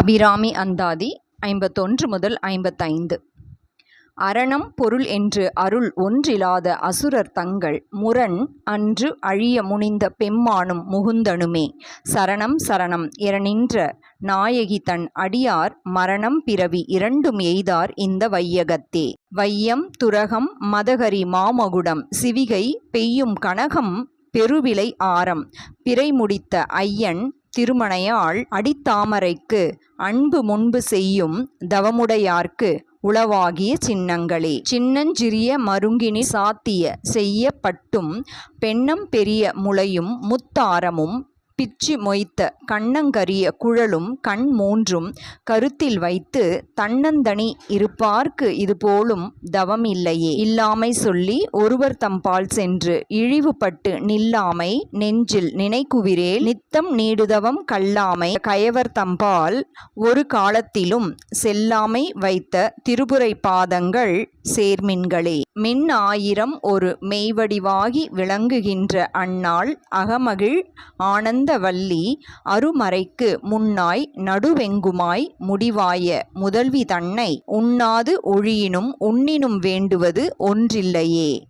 அபிராமி அந்தாதி ஐம்பத்தொன்று முதல் ஐம்பத்தைந்து. அரணம் பொருள் என்று அருள் ஒன்றிலாத அசுரர் தங்கள் முரண் அன்று அழிய முனிந்த பெம்மானும் முகுந்தனுமே. சரணம் சரணம் இரநின்ற நாயகி தன் அடியார் மரணம் பிறவி இரண்டும் எய்தார் இந்த வையகத்தே. வையம் துரகம் மதகரி மாமகுடம் சிவிகை பெய்யும் கனகம் பெருவிலை ஆரம் பிறை முடித்த ஐயன் திருமணையாள் அடித்தாமரைக்கு அன்பு முன்பு செய்யும் தவமுடையார்க்கு உளவாகிய சின்னங்களே. சின்னஞ்சிறிய மருங்கினி சாத்திய செய்யப்பட்டும் பெண்ணம் பெரிய முளையும் முத்தாரமும் பிச்சு மொய்த்த கண்ணங்கரிய குழலும் கண் மூன்றும் கருத்தில் வைத்து தன்னந்தனி இருப்பார்க்கு இது போலும் தவம் இல்லையே இல்லாமை சொல்லி ஒருவர் தம்பால் சென்று இழிவுபட்டு நில்லாமை நெஞ்சில் நினைக்குவிரேல் நித்தம் நீடுதவம் கல்லாமை கயவர் தம்பால் ஒரு காலத்திலும் செல்லாமை வைத்த திருபுரை பாதங்கள் சேர்மின்களே. மின் ஆயிரம் ஒரு மெய்வடிவாகி விளங்குகின்ற அந்நாள் அகமகிழ் வள்ளி அருமறைக்கு முன்னாய் நடுவெங்குமாய் முடிவாய முதல்வி தன்னை உண்ணாது ஒழியினும் உண்ணினும் வேண்டுவது ஒன்றில்லையே.